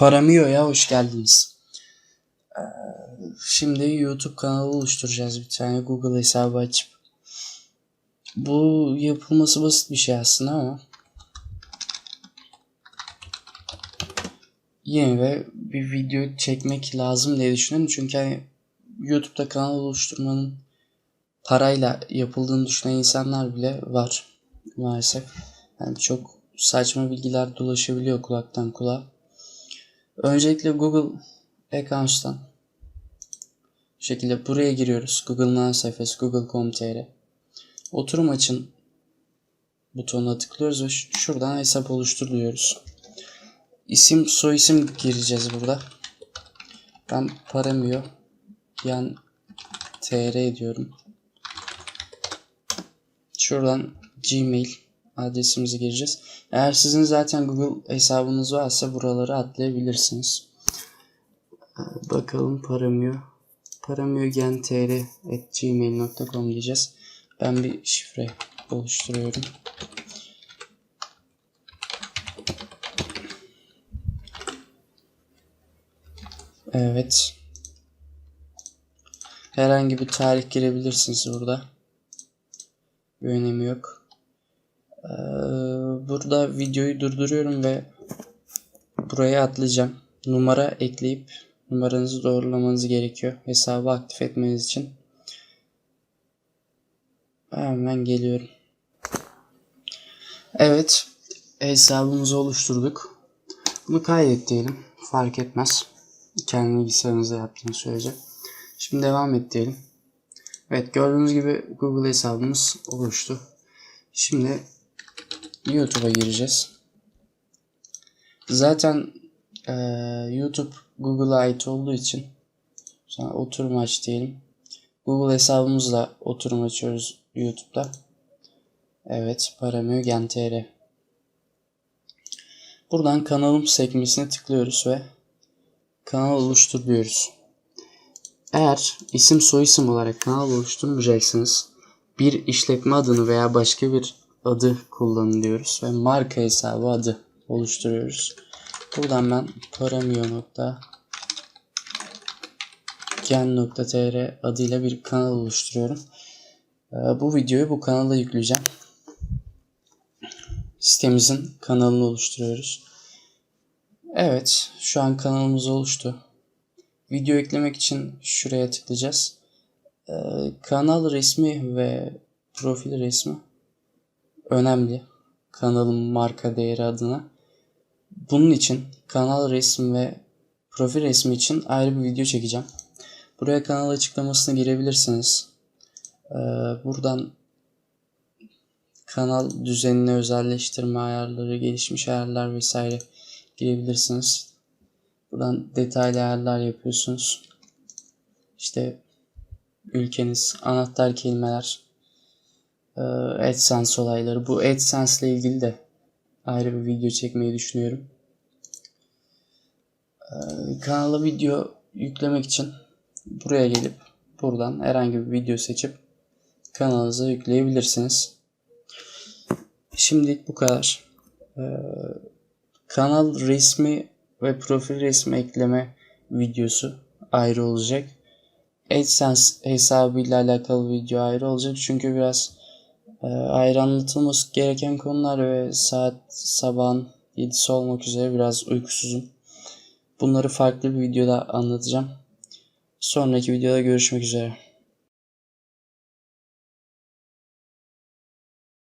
Paramio'ya hoş geldiniz. Ee, Şimdi YouTube kanalı oluşturacağız bir tane Google hesabı açıp. Bu yapılması basit bir şey aslında ama yeni ve bir video çekmek lazım diye düşünüyorum. Çünkü hani YouTube'da kanal oluşturmanın parayla yapıldığını düşünen insanlar bile var maalesef. Yani çok saçma bilgiler dolaşabiliyor kulaktan kulağa. Öncelikle Google Accounts'tan bu şekilde buraya giriyoruz. Google'ın ana sayfası google.com.tr Oturum açın butonuna tıklıyoruz ve şuradan hesap oluştur diyoruz. İsim soy isim gireceğiz burada. Ben paramıyor. Yan tr diyorum. Şuradan Gmail adresimizi gireceğiz. Eğer sizin zaten Google hesabınız varsa buraları atlayabilirsiniz. Ee, Bakalım paramıyor. paramiyogentr@gmail.com diyeceğiz. Ben bir şifre oluşturuyorum. Evet. Herhangi bir tarih girebilirsiniz burada. Bir önemi yok. Burada videoyu durduruyorum ve buraya atlayacağım. Numara ekleyip numaranızı doğrulamanız gerekiyor. Hesabı aktif etmeniz için. Hemen geliyorum. Evet. Hesabımızı oluşturduk. Bunu kaydet diyelim. Fark etmez. Kendi bilgisayarınızda yaptığınız sürece. Şimdi devam et diyelim. Evet gördüğünüz gibi Google hesabımız oluştu. Şimdi YouTube'a gireceğiz. Zaten eee, YouTube Google'a ait olduğu için sonra oturum aç diyelim. Google hesabımızla oturum açıyoruz YouTube'da. Evet, Paramio.tr. Buradan kanalım sekmesine tıklıyoruz ve kanal oluştur diyoruz. Eğer isim soyisim olarak kanal oluşturmayacaksınız, bir işletme adını veya başka bir adı kullanın diyoruz ve marka hesabı adı oluşturuyoruz. Buradan ben paramio.gen.tr adıyla bir kanal oluşturuyorum. Ee, Bu videoyu bu kanala yükleyeceğim. Sitemizin kanalını oluşturuyoruz. Evet, şu an kanalımız oluştu. Video eklemek için şuraya tıklayacağız. Ee, kanal resmi ve profil resmi önemli. Kanalın marka değeri adına. Bunun için kanal resmi ve profil resmi için ayrı bir video çekeceğim. Buraya kanal açıklamasına girebilirsiniz. Ee, buradan kanal düzenini özelleştirme ayarları, gelişmiş ayarlar vesaire girebilirsiniz. Buradan detaylı ayarlar yapıyorsunuz. İşte ülkeniz, anahtar kelimeler, AdSense olayları. Bu AdSense ile ilgili de ayrı bir video çekmeyi düşünüyorum. E, Kanala video yüklemek için buraya gelip buradan herhangi bir video seçip kanalınıza yükleyebilirsiniz. Şimdilik bu kadar. E, Kanal resmi ve profil resmi ekleme videosu ayrı olacak. AdSense hesabıyla alakalı video ayrı olacak. Çünkü biraz e, ayrı anlatılması gereken konular ve saat sabahın 7'si olmak üzere biraz uykusuzum. Bunları farklı bir videoda anlatacağım. Sonraki videoda görüşmek üzere.